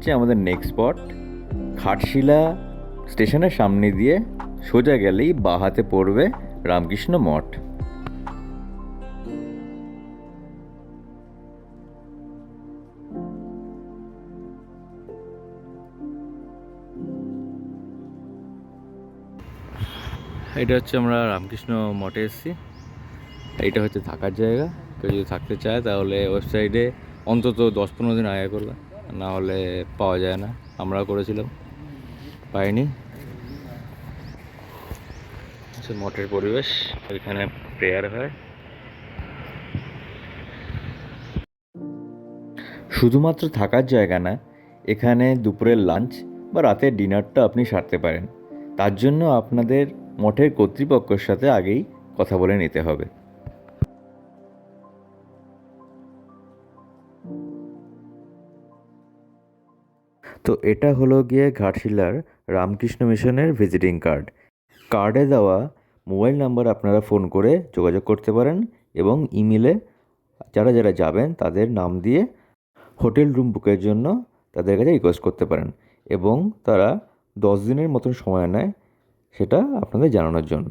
হচ্ছে আমাদের next spot খাটশিলা স্টেশনের সামনে দিয়ে সোজা গেলেই বাঁ হাতে পড়বে রামকৃষ্ণ মঠ। এটা হচ্ছে আমরা রামকৃষ্ণ মঠে এসেছি। এটা হচ্ছে থাকার জায়গা। কেউ যদি থাকতে চায় তাহলে ওয়েবসাইটে অন্তত দশ পনেরো দিন আগে করবে। না হলে পাওয়া যায় না। আমরা করেছিলাম। পাইনি। মঠের পরিবেশ। এখানে প্রেয়ার হয়। শুধুমাত্র থাকার জায়গা না, এখানে দুপুরের লাঞ্চ বা রাতের ডিনারটা আপনি সারতে পারেন। তার জন্য আপনাদের মঠের কর্তৃপক্ষের সাথে আগেই কথা বলে নিতে হবে। তো এটা হলো গিয়ে ঘাটশিলার রামকৃষ্ণ মিশনের ভিজিটিং কার্ড। কার্ডে দেওয়া মোবাইল নাম্বার আপনারা ফোন করে যোগাযোগ করতে পারেন এবং ইমেলে যারা যারা যাবেন তাদের নাম দিয়ে হোটেল রুম বুকের জন্য তাদের কাছে রিকোয়েস্ট করতে পারেন এবং তারা দশ দিনের মতন সময় নেয় সেটা আপনাদের জানানোর জন্য।